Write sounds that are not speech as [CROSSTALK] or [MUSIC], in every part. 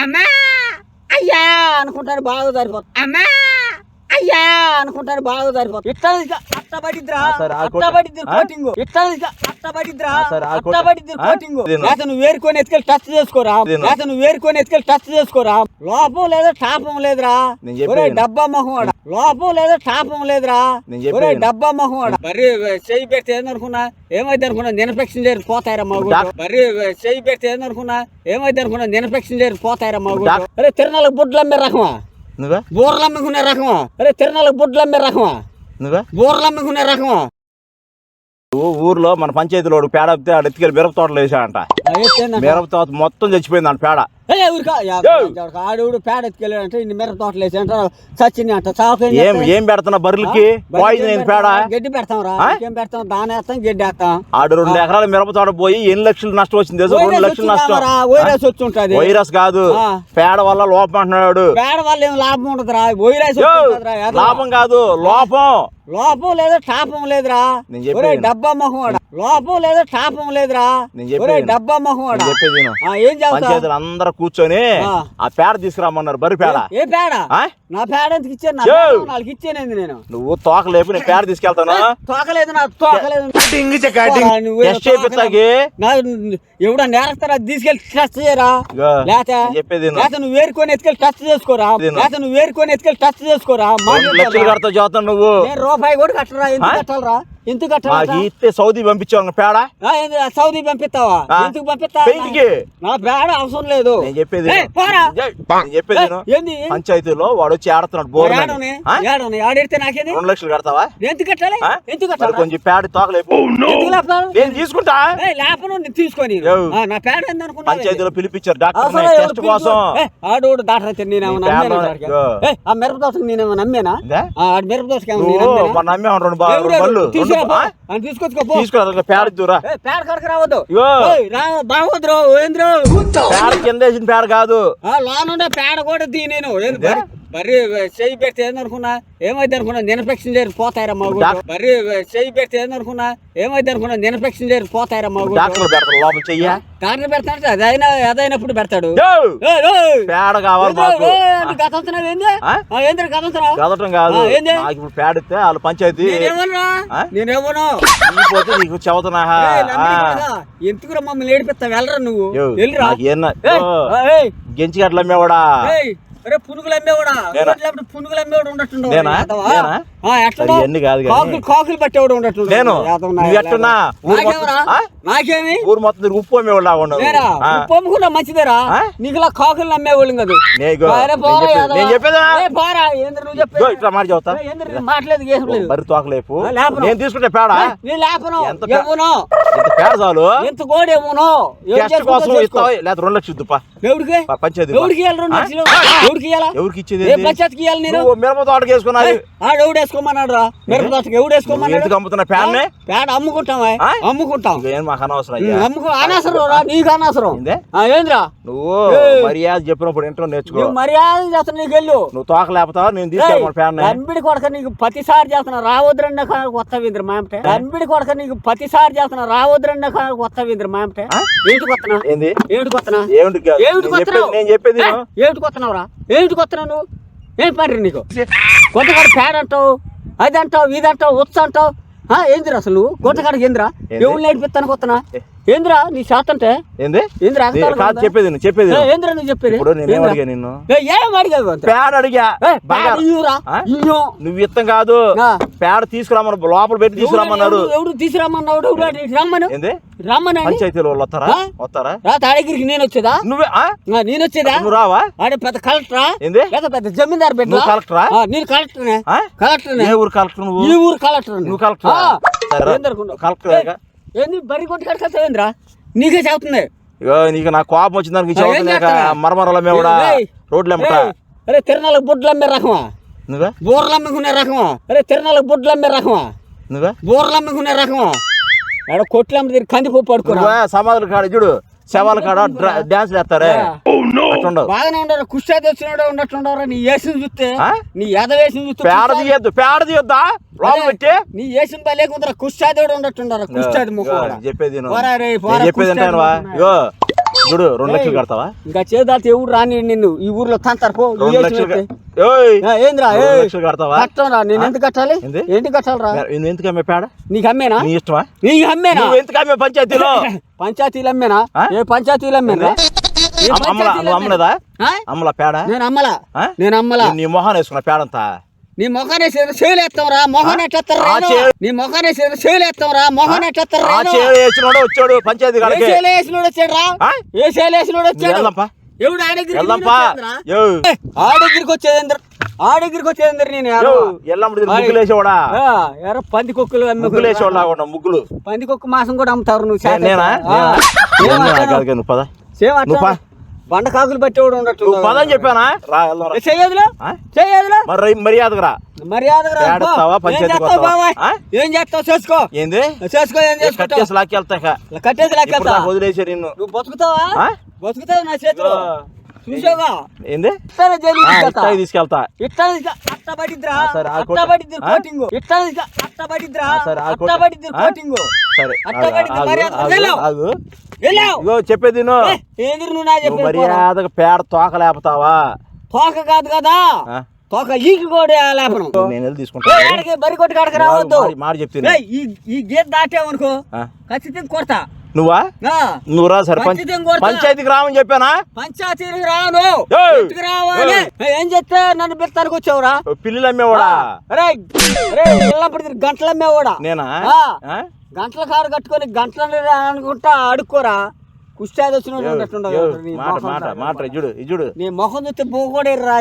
అమ్మా! అయ్యా! అనుకుంటాను బాగా సరిపోతుంది. అమ్మా! అయ్యా అనుకుంటాను బాగా సరిపోతుంది. ఇట్లా? కోటింగ్ ఇట్లా? కోటింగ్ నువ్వు వేరుకొని ఎత్తుకెళ్ళి టచ్ చేసుకోరా. నువ్వు వేరుకొని ఎత్తుకెళ్ళి టచ్ చేసుకోరా. లోపం లేదా టాపం లేదురా. డబ్బా మొహం వాడ లోపం లేదా టాపం లేదురా. నేను చెప్పేది ఒరేయ్ విను. డబ్బా మొహం వాడ మరి చెయ్యి పెడితే ఏందనుకున్నా? ఏమైంది అనుకున్నా? ఇన్ఫెక్షన్ చేరి పోతాయిరా మా మరి చెయ్యి పెడితే ఏందనుకున్నా? ఏమైంది అనుకున్నా? ఇన్ఫెక్షన్ చేరి పోతాయిరా మా అరే తిరణాలకు బుడ్లు అమ్మే రకమా? నువ్వే? బూరలు అమ్ముకునే రకమా అరే తిరణాలకు బుడ్లు అమ్మే రకమా నువ్వే? బూరలు అమ్ముకునే రకమా ఊ- ఊర్లో మన పంచాయతీలో పేడ ఆడు ఎత్తుకెళ్ళి మిరప తోటలో వేసాడంట. మిరప తోట మొత్తం చచ్చిపోయింది అంట పేడ. ఊరికా. యో! ఆడు పేడ ఎత్తుకెళ్ళాడంటే ఇన్ని మిరప తోటలు వేసి అంట చచ్చింది అంట చావు ఏం ఏం పెడుతున్నా బర్రెలకి? పాయిజన్ పేడ? గడ్డి పెడతాం రా? ఏం పెడతాం? దాని వేస్తాం గడ్డి వేస్తాం. ఆడు రెండు ఎకరాల మిరప తోట పోయి ఎన్ని లక్షలు నష్టం వచ్చింది? రెండు లక్షలు నష్టం. వైరస్ వచ్చి ఉంటది వైరస్ కాదు. పేడ వల్ల లోపం అంటున్నాడు. పేడ వల్ల ఏం లాభం వైరస్ వచ్చి ఉంటదిరా, ఏదో. లాభం కాదు లోపం. లోపం లేదా టాపం లేదురా. డబ్బా మొహం లోపం లేదా టాపం లేదురా. డబ్బా మొహం చెప్పేది ఏం అందరూ కూర్చొని ఆ. పేడ తీసుకురామన్నారు బర్రె పేడ ఏ పేడ ఆ? నా పేడ ఎందుకు ఇచ్చాను నా. పేడ వాళ్ళకి ఇచ్చానేంది నేను. నువ్వు తోక లేపు నేను పేడ తీసుకెళ్తాను? తోకలేదు నా తోకలేదు చేపిస్తాకి నా ఎవడ నేరస్తారా? తీసుకెళ్ళి టెస్ట్ చేయరా? లేతే చెప్పేది. లేతే నువ్వు వేరుకొని ఎత్తుకెళ్ళి టెస్ట్ చేసుకోరా. లేతే నువ్వు వేరుకొని ఎత్తుకెళ్ళి టెస్ట్ చేసుకోరా? లక్షలు కడతావు నువ్వు. నేను రూపాయి కూడా కట్టరా? ఎందుకు? కట్టాలరా? ఎందుకు మాకు కట్టాలరా ఇస్తే సౌదీ పంపించావు పేడ? సౌదీ పంపిస్తావా. ఎందుకు పంపిస్తా పెయింట్కి. నా పేడ అవసరం లేదు. నేను చెప్పేది చెప్పేది పంచాయతీలో వాడు వచ్చి ఆడుతున్నాడు బోర్ ఆడితే నాకేది? రెండు లక్షలు కడతావా? ఎందుకు కట్టాలి? ఎందుకు కట్టాలి? కొంచెం పేడ తోకలేపు? నేను తీసుకుంటా. లేపను తీసుకొని నా పంచాయతీలో పిలిపించారు డాక్టర్ టెస్ట్ కోసం. ఆడోడు డాక్టర్ అయితే నేనేమో ఆ మిరప నేనేమో నమ్మేనా? ఆడి మిరప ఏమో రెండు బళ్ళు తీసుకురా తీసుకొచ్చుకో. తీసుకురా దూరా కడక రావద్దు. బాగోద్రు ఏంద్రు. కింద వేసిన పేడ కాదు. ఆ లోనుండే పేడ కూడా తీ నేను? మరి చెయ్యి పెడితే ఏందనుకున్నా? ఏమైంది అనుకున్నా? ఇన్ఫెక్షన్ చేరి పోతాయిరా మా మరి చెయ్యి పెడితే ఏందనుకున్నా? ఏమైంది అనుకున్నా? ఇన్ఫెక్షన్ చేరి పోతాయిరా మా లోపల చెయ్య. డాక్టర్ పెడతాడు అదైనా అదైనప్పుడు పెడతాడు. పేడ కావాలి గతంతున్నావు ఏంది? గతంతున్నావు? కాదు? నాకు ఇప్పుడు వాళ్ళు పంచాయతీ. నేనేమన్నా? ఆ? నేనేమను పోతే నీకు చదువుతున్నా ఎందుకురా మమ్మల్ని ఏడిపిస్తావు? వెళ్ళరా నువ్వు? వెళ్ళిరా. గెంచి గట్ల అమ్మేవాడా? పునుగులు అమ్మేవాడా? పునుగులు అమ్మేవాడు ఉండట్టుండవు. కాకులు పట్టేవాడు నేను? ఎట్టున్నా ఆ? నాకేమి? ఊరు మొత్తం ఉప్పు అమ్మేవాళ్ళ ఆ. పొమ్ముకున్నా మంచిదేరా? నీకు ఇలా కాకులు అమ్మేవాళ్ళు కదా. నేను చెప్పేది- ఇట్లా మాట చెబుతా తోకలేపు. నేను తీసుకుంటే పేడ? లేపను. పేడ చాలు? ఎంత కోడి కోసం. ఇస్తావా? లేదా రెండు లక్షలు ఇద్దుపా. ఎవడికి ఇవ్వాలి ఎవరికి ఇచ్చేది ఏ? పంచాయతీకి ఇవ్వాలి నేను? మిరప తోటకి వేసుకున్నది ఆడు ఎవడు వేసుకోమన్నాడు రా మిరప దోసకి ఎవడు వేసుకోమన్నాడు? ఎందుకు అమ్ముతున్న ప్యాన్నే? పేడ అమ్ముకుంటామా ఆ? అమ్ముకుంటాం. ఏం మాకు అనవసరం అమ్ముకో అనవసరం రా నీకు అనవసరం. ఏంద్రా? నువ్వు. మర్యాద చెప్పినప్పుడు ఇంట్లో నేర్చుకో. మర్యాద చేస్తున్నా నీకు వెళ్ళు. నువ్వు తోక లేపుతావా నేను తీసుకెళ్ళమని ఫ్యాన్ తంబిడి కొడక నీకు ప్రతిసారి చేస్తున్నా రావద్దురన్న కొత్త వింద్ర మామటే తంబిడి కొడక నీకు ప్రతిసారి చేస్తున్నా రావద్దురన్న కొత్త వింద్ర మామటే? ఏంటి కొత్తనా? ఏంది? ఏమిటి కొత్తనా? ఏమిటి నేను? చెప్పేది-. ఏమిటి కొత్తనావురా? ఏమిటి కొత్తనావు నువ్వు? ఏం పని నీకు? గొట్టకాడ పేడ అంటావు అది అంటావు ఇది అంటావు ఉత్స అంటావు. ఏందిరా అసలు నువ్వు? గొట్టకాడకి ఏందిరా? ఏంది? ఎవరు నేర్పిస్తాను కొత్తనా ఏందిరా? నీ శాతం అంటే? ఏంది? ఏందిరా? కాదు? చెప్పేది విను, చెప్పేది. ఏందిరా నువ్వు చెప్పేది? ఇప్పుడు నేనేం ఏందిరా? అడిగా నిన్ను? ఏ, అడిగావు? పేడ అడిగా. ఏ, పేడ? ఇయ్యు. నువ్వు ఇత్తం కాదు. ఆ. పేడ తీసుకురామన్నారు లోపల పెట్టి ఎవడు- తీసుకురామన్నాడు. ఎవడు ఇటు రమ్మను. ఏంది? రమ్మని పంచాయతీలో వాళ్ళు వస్తారా? వస్తారా? రా తాడగిరికి నేను వచ్చేదా? నువ్వే నేను వచ్చేదా? నువ్వు రావా? ఆడ పెద్ద కలెక్టరా? ఏంది? లేదా పెద్ద జమీందారు బిడ్డ. నువ్వు కలెక్టరా? నేను కలెక్టర్నే? కలెక్టర్నే. ఏ ఊరు కలెక్టర్ నువ్వు? ఈ ఊరు కలెక్టర్ నువ్వు కలెక్టరా? కలెక్టర్? ఏంది బరి కొట్టి కడతావేంద్రా నీకే చెబుతుంది ఇగో నీకు నా కోపం వచ్చిన దానికి? మరమరల మేవుడా ఏయ్, రోడ్లు అమ్మట అరే తిరణాలకు బుడ్లు అమ్మే రకమా? నువ్వే? బూరలు అమ్ముకునే రకమా? అరే తిరణాలకు బుడ్లు అమ్మే రకమా? నువ్వే? బూరలు అమ్ముకునే రకమా? ఆడ కొట్లు దగ్గర కందిపప్పు నువ్వే సమాధుల కాడ చూడు శవాల కాడ డాన్స్ అట్లుండవు బాగానే ఉండరు కుష్టాది వచ్చినాడు ఉన్నట్టుండవరా నీ వేసిన చూస్తే? నీ ఎద వేసిన చూస్తే పేడ తీయద్దు పేడ తీయొద్దా? లోపల పెట్టి. నీ వేసిన లేకుందరా కుష్టాది కూడా ఉన్నట్టుండరా కుష్టాది ముఖం. చెప్పేది చెప్పేది. ఇగో చూడు రెండు లక్షలు కడతావా? ఇంకా చేదాల్సి ఎవరు రాని నిన్ను? ఈ ఊర్లో తంతారు పో ఈ రెండు లక్షలు. క- ఏందిరా రెండు ఏయ్, లక్షలు కడతావా? కట్టంరా నేను ఎందుకు కట్టాలి? ఏంది? ఏంటి కట్టాలరా? నువ్వు ఎందుకు అమ్మే పేడ? నీకు అమ్మేనా? నీ ఇష్టమా? నీకు అమ్మేనా? నువ్వు ఎందుకు అమ్మే పంచాయతీలో? [LAUGHS] పంచాయతీలు అమ్మేనా? ఆ? ఏ పంచాయతీలు అమ్మేనా? ఏ అమ్మ- అమ్మలా పంచాయతీలు నువ్వు అమ్మలేదా? ఆ? అమ్మలా పేడ? నేను అమ్మలా. ఆ? నేను అమ్మలా. నీ మొహాన్ని వేసుకున్న పేడంతా? నీ మొఖానే సేలు ఎత్తాంరా మొహన్ ఎట్లెత్తారు నీ మొఖానే సేలు ఎత్తాంరా మొహన్ ఎట్లెత్తారు వేసినోడు వచ్చాడు పంచాయతీ ఏ సేలు వేసినోడు వచ్చాడు రా? ఏ సేలు వేసినోడు వచ్చాడు ఎవడు ఆ దగ్గరికి వెళ్దాంపా వచ్చేదేంద్రా? యో. ఆ దగ్గరికి వచ్చేదేంద్ర ఆ దగ్గరికి వచ్చేదేంద్ర నేను యో ఎవరు? ఎల్లమ్మడి ముగ్గులు వేసేవాడా ఆ, ఎవరో పంది కుక్కలు అమ్మే ముగ్గులు పంది కుక్క మాసం కూడా అమ్ముతారు నువ్వు నే- బండ కాకులు పట్టేవాడు ఉన్నట్టు నువ్వు పద అని చెప్పానా ఆ? చెయ్యదులో? మరి మర్యాదగా ఏం చేస్తావు చేసుకో. ఏంది? చేసుకో ఏం చేసుకుంటావు? కట్టేసి లాక్కెళ్తా కట్టేసి లెక్కెళ్తా. నాకు వదిలేసారు నిన్ను. నువ్వు బతుకుతావా? బతుకుతావు నా చేతిలో? ఏంది? తీసుకెళ్తా. అట్ట సరే, అట్ట పడిద్ది? కోటింగ్. అట్ట అట్ట పడిద్ది? కోటింగ్. అట్ట పడిద్ది ఆగు, ఇగో చెప్పేది. ఏంది నువ్వు నా మర్యాదగా పేడ తోక లేపుతావా? తోక కాదు కదా? తోక ఈకి కూడా లేపను. నేను బరి రావద్దు మాట- మాట చెప్తే ఏయ్, ఈ దాటావనుకో ఆ? ఖచ్చితంగా కొడతా. నువ్వా? ఆ, నువ్వు రా సరే పంచ- ఖచ్చితంగా కొడతా. పంచాయతీకి రామని చెప్పానా? పంచాయతీకి రాను. రావాలి. ఏం చెప్తే నన్ను బిడతానికి వచ్చావురా? పిల్లులు అమ్మేవాడా? గంటలు అమ్మేవాడా? నేనా? గంటల కారు కట్టుకొని గంటలు అనుకుంటా అడుక్కోరా కుష్టాది వచ్చినట్టు మాట మాట. మాట ఇజుడు ఇజుడు. నీ మొహం చూస్తే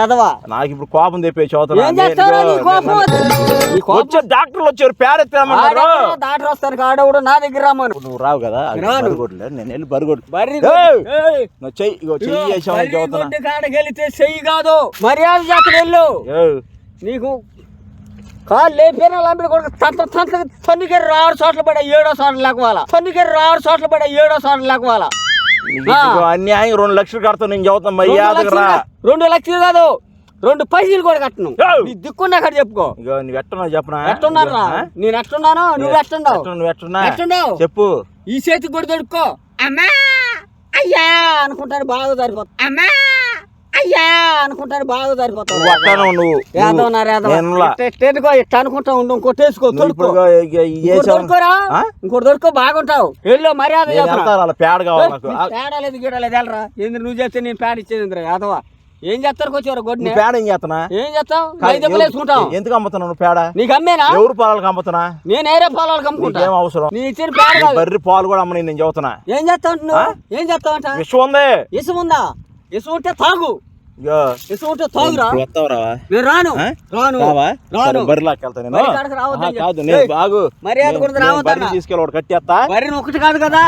ఎదవా నాకు ఇప్పుడు కోపం తెప్పే చదువుతున్నా వచ్చే డాక్టర్లు వచ్చారు పేరెత్తామన్నారు ఆడెవడో దాటి వస్తాను ఆడవుడు నా దగ్గర రమ్మను. నువ్వు రావు కదా నేను వెళ్ళి! నువ్వు చెయ్యి చెయ్యి చదువుతున్నా కాదు. మర్యాద వెళ్ళు. ఏయ్, నీకు కాళ్ళు లేపిన కొడుకు తంత తంత తన్నుకెరి రాడు చోట్ల పడే ఏడో చోట్ల లేకవాలా తన్నుకెరి రాడు చోట్ల పడే ఏడో చోట్ల లేకవాలా అన్యాయం రెండు లక్షలు కడతావు నేను చదువుతున్నా మర్యాదకు రా. రెండు లక్షలు కాదు రెండు పైసలు కూడా కట్టను! నీ దిక్కున్నా అక్కడ చెప్పుకో. నువ్వు ఎట్టున్నా చెప్పనా? ఎట్టున్నాను రా? ఆ? నేను ఎట్టున్నాను నువ్వు ఎట్టుండవు ఎట్టున్నా, నువ్వు ఎట్టున్నా? ఎట్టుండవు చెప్పు. ఈ చేతికి కూడా దొడుక్కో. అమ్మా! అయ్యా అనుకుంటాను బాగా సరిపోతా అమ్మా! అయ్యా అనుకుంటాను బాగా సరిపోతావు నువ్వు. ఇట్ట అనుకుంటా ఉండు కొట్టేసుకో దొరుకోరా? ఇంకోటి దొరుకో బాగుంటావు. వెళ్ళు మర్యాద పేడ వెళ్ళరా. ఏంది నువ్వు చేస్తే నేను పేడ ఇచ్చేది యాదవ. ఏం చేస్తారు వచ్చారు నువ్వు పేడ ఏం చేస్తున్నా? ఏం చేస్తావు? వేసుకుంటావు. ఎందుకు అమ్ముతున్నావు పేడ నీకు అమ్మేనా? ఎవరు పాలకు అమ్ముతున్నా? నేను ఏరే పొలాలకు అమ్ముకుంటా. నీకేం అవసరం? నీ ఇచ్చిన పేడ నీ కాదు. బర్రి పాలు కూడా అమ్మని నేను చదువుతున్నా ఏం చేస్తావు ఏం చేస్తావంట విషయం ఉంది. ఇసుమ ఉందా? ఇసుమ ఉంటే తాగు ఉంటే తాగురా. ఇప్పుడు వస్తావు రావా? నేను రాను? రాను. కాదు నేను బాగు. మర్యాద కూడా తీసుకెళ్ళి ఒకటి కట్టేస్తా బర్రెని ఒకటి కాదు కదా.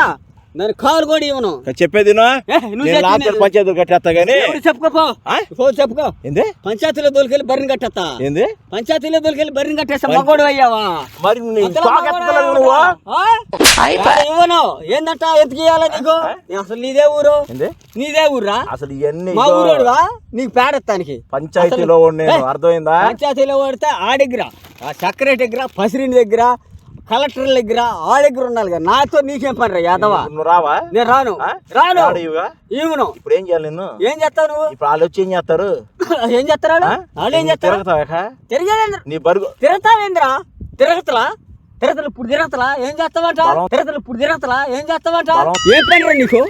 దాని కాలు కూడా ఇవ్వను. చెప్పేది నేను పంచాయతీలు కట్టేస్తా గానీ. చెప్పుకోపో చెప్పుకో ఏంది? పంచాయతీలో దొరికెళ్ళి బర్రెని కట్టేస్తా. ఏంది? పంచాయతీలో దొరికెళ్ళి బర్రెని కట్టేస్తా మగోడు అయ్యావా? మరి ఇవ్వను. ఏందంట? ఎందుకు ఇవ్వాలి నీకు? అసలు నీదే ఊరు. ఏంది? నీదే ఊర్రా అసలు ఇవన్నీ మా ఊరోడువా? నీకు పేడెత్తానికి పంచాయతీలో అర్థమైందా? పంచాయతీలో పడితే ఆ దగ్గర ఆ సెక్రటరీ దగ్గర పసిరిని దగ్గర కలెక్టర్ దగ్గర ఆ దగ్గర ఉండాలి కదా. నాతో నీకేం పని రా యాదవ? నువ్వు రావా? నేను రాను? రాను? ఇవ్వను. ఇప్పుడు ఏం చేయాలి నిన్ను? ఏం చేస్తావు నువ్వు? ఇప్పుడు వాళ్ళు వచ్చి ఏం చేస్తారు? [LAUGHS] ఏం చేస్తారు వాళ్ళు? ఏం చేస్తారు? తిరగతావా తిరిగేదేంద్ర నీ బరుగు. తిరుగుతావేంద్రా తిరగతలా? తిరగతలు ఇప్పుడు తిరగతలా? ఏం చేస్తావంట. తిరగతలు ఇప్పుడు తిరగతలా? ఏం చేస్తావంట. ఏం పని రా నీకు?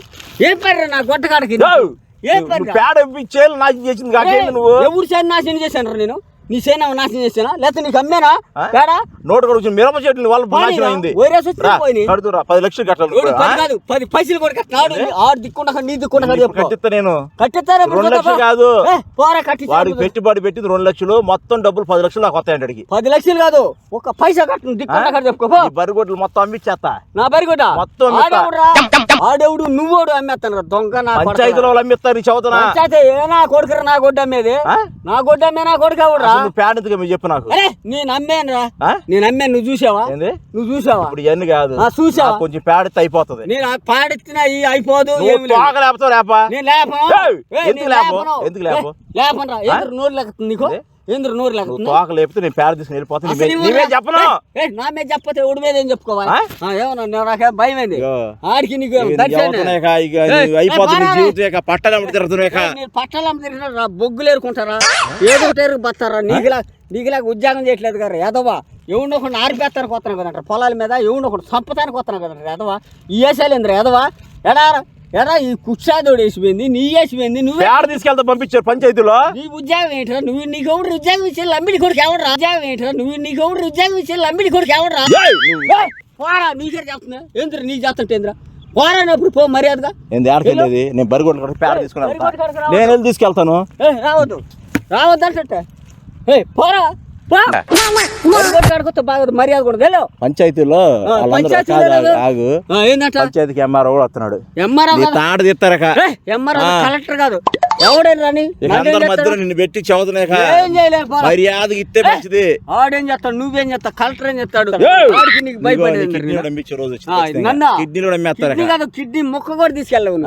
ఏం పని రా నా గొట్టకాడికి ఏయ్, ఏం పని? పేడ ఇప్పించేయాలి నాశనం చేసింది కాకేంది నువ్వు? ఎవరు నాశనం చేశాను నేను? నీ చేను నాశనం చేశానా లేకపోతే నీకు అమ్మేనా? పేడా నోటు కూడా వచ్చింది మిరప చెట్లు వాళ్ళ నాశనం అయింది. వైరస్ వచ్చి. కడుతురా పది లక్షలు కట్టాలి? కాదు పది పైసలు కూడా కట్టినాడు ఆడు దిక్కుండా నీ దిక్కుండా కట్టిస్తా నేను. కట్టిస్తారా రెండు లక్షలు కాదు. పోరా కట్టి వాడికి పెట్టుబడి పెట్టింది రెండు లక్షలు మొత్తం డబ్బులు పది లక్షలు నాకు వస్తాయండి అడిగి పది లక్షలు కాదు ఒక పైసా కట్టు దిక్కుండా కట్ట చెప్పుకో. బరిగొడ్లు మొత్తం అమ్మిచ్చేస్తా. నా బరిగొట మొత్తం ఆడెవడు? నువ్వోడు అమ్మేస్తాను రా. దొంగ నా కొడక. పంచాయతీలో వాళ్ళు అమ్మిస్తారు ఈ చదువుతున్నా పంచాయతీ ఏ నా కొడుకురా నా గొడ్డ అమ్మేది? నా గొడ్డ అమ్మే నా కొడుకు అసలు నువ్వు పేడ ఎందుకు చెప్పు నాకు. నేను అమ్మాను రా? నేను అమ్మాను నువ్వు చూసావా? నువ్వు చూసావా? ఇప్పుడు ఇవన్నీ కాదు. చూసావా? కొంచెం పేడ అయిపోతుంది. నేను పాడెత్తిన ఈ అయిపోదు లేపుతావు లేపా? నేను లేపను. ఎందుకు లేపను? లేపను. ఎందుకు లేపను? లేపనురా. ఎందుకు నోరు లేకపోతుంది నీకు? ఏంద్ర నోరు లేకుండా తోక లేపితే నేను పేడ తీసుకుని వెళ్ళిపోతా. అసలు నీవే- ఈ నీవే ఊర్లో- చెప్పను. నా మీద చెప్పతే ఎవడి మీద ఏం చెప్పుకోవాలి? ఏమన్నా నాకే భయం ఏంది. ఆడికి నీకు అయిపోతుంది జీవితం పట్టాలం తిరిగినా బొగ్గులు ఏరుకుంటారా? ఏదో ఒకటి బతారా నీకులా నీకులాగా ఉద్యోగం చేయట్లేదు కదా యాదవా ఎవడిని ఒకటి ఆరిపేస్తానికి వస్తున్నావు కదంట పొలాల మీద. ఎవడిని ఒకటి చంపతానికి వస్తున్నావు కదంట యాదవా ఈ వేసాలేంద్ర యాదవా ఎడా ఎడా ఈ కుక్షాదోడు వేసిపోయింది నీ వేసిపోయింది నువ్వే పేడ తీసుకెళ్తా పంపించారు పంచాయతీలో? నీ ఉద్యోగం ఏంటరా నువ్వు నీకు ఎవడు ఉద్యోగం ఇచ్చే లంబిడి కొడుకు ఎవడు రా ఉద్యోగం ఏంటరా నువ్వు నీకు ఎవడు ఉద్యోగం ఇచ్చే లంబిడి కొడుకు ఎవడు రా ఏయ్, నువ్వు- ఏయ్, పోరా నీకే చెప్తున్నా ఏంద్ర నీకు చెప్తుంటే ఏంద్రా? పోరానప్పుడు పో మర్యాదగా. ఏంది ఆడకెళ్ళేది నేను పేడ తీసుకుని బరిగొడ్డు కాడికి రావద్దు. నేను వెళ్ళి తీసుకెళ్తాను. రావద్దు. రావద్దు అంటే పోరా. మర్యాద కూడా వెళ్ళు. పంచాయతీలో. ఆగు పంచాయతీకి ఎంఆర్ఓ కూడా వస్తున్నాడు. ఎంఆర్ఓ తాట తీస్తారక. కలెక్టర్ కాదు. ఎవడైనా? మధ్యలో నిన్ను పెట్టి పోరా. మర్యాదకి ఇస్తే మంచిది. ఆడేం చేస్తాడు నువ్వేం చేస్తావు కలెక్టర్ ఏం చేస్తాడు? కిడ్నీ? కూడా కిడ్నీ ముక్క కూడా తీసుకెళ్ళవు.